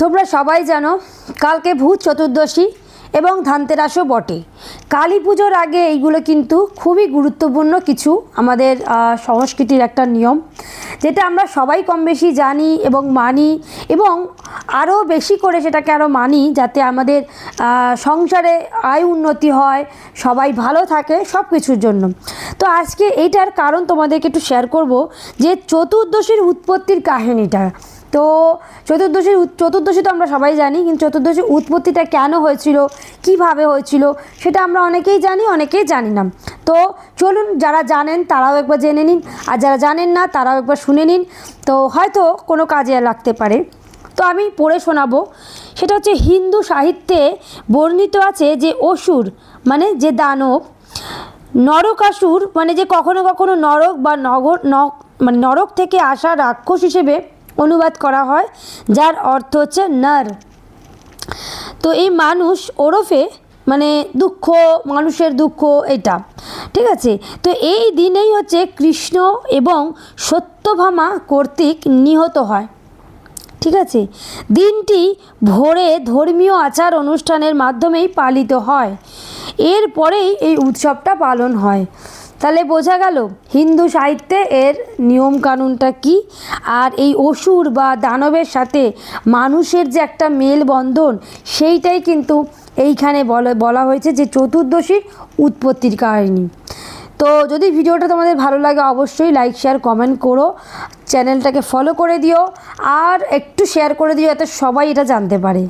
তোমরা সবাই জানো, কালকে ভূত চতুর্দশী এবং ধানতেরাসও বটে। কালী পুজোর আগে এইগুলো কিন্তু খুবই গুরুত্বপূর্ণ কিছু আমাদের সংস্কৃতির একটা নিয়ম, যেটা আমরা সবাই কম বেশি জানি এবং মানি এবং আরও বেশি করে সেটাকে আরও মানি যাতে আমাদের সংসারে আয় উন্নতি হয়, সবাই ভালো থাকে সব কিছুর জন্য। তো আজকে এইটার কারণ তোমাদেরকে একটু শেয়ার করব যে চতুর্দশীর উৎপত্তির কাহিনীটা। তো চতুর্দশীর চতুর্দশী তো আমরা সবাই জানি, কিন্তু চতুর্দশীর উৎপত্তিটা কেন হয়েছিল, কীভাবে হয়েছিল, সেটা আমরা অনেকেই জানি অনেকেই জানি না। তো চলুন যারা জানেন তারাও একবার জেনে নিন, আর যারা জানেন না তারাও একবার শুনে নিন। তো হয়তো কোনো কাজে লাগতে পারে। তো আমি পড়ে শোনাবো, সেটা হচ্ছে হিন্দু সাহিত্যে বর্ণিত আছে যে অসুর মানে যে দানব, নরকাসুর মানে যে কখনো কখনো নরক বা নগর মানে নরক থেকে আসা রাক্ষস হিসেবে অনুবাদ করা হয়, যার অর্থ হচ্ছে নর তো এই মানুষ ওরফে মানে দুঃখ, মানুষের দুঃখ এটা, ঠিক আছে? তো এই দিনেই হচ্ছে কৃষ্ণ এবং সত্যভামা কর্তৃক নিহত হয়, ঠিক আছে? দিনটি ভোরে ধর্মীয় আচার অনুষ্ঠানের মাধ্যমেই পালিত হয়। এরপরেই এই উৎসবটা পালন হয়। তাহলে বোঝা গেল হিন্দু সাহিত্যে এর নিয়মকানুনটা কি? আর এই অসুর বা দানবের সাথে মানুষের যে একটা মেলবন্ধন, সেইটাই কিন্তু এইখানে বলা হয়েছে যে চতুর্দশীর উৎপত্তির কাহিনী। তো যদি ভিডিওটা তোমাদের ভালো লাগে অবশ্যই লাইক, শেয়ার, কমেন্ট করো, চ্যানেলটাকে ফলো করে দিও, আর একটু শেয়ার করে দিও যাতে সবাই এটা জানতে পারে।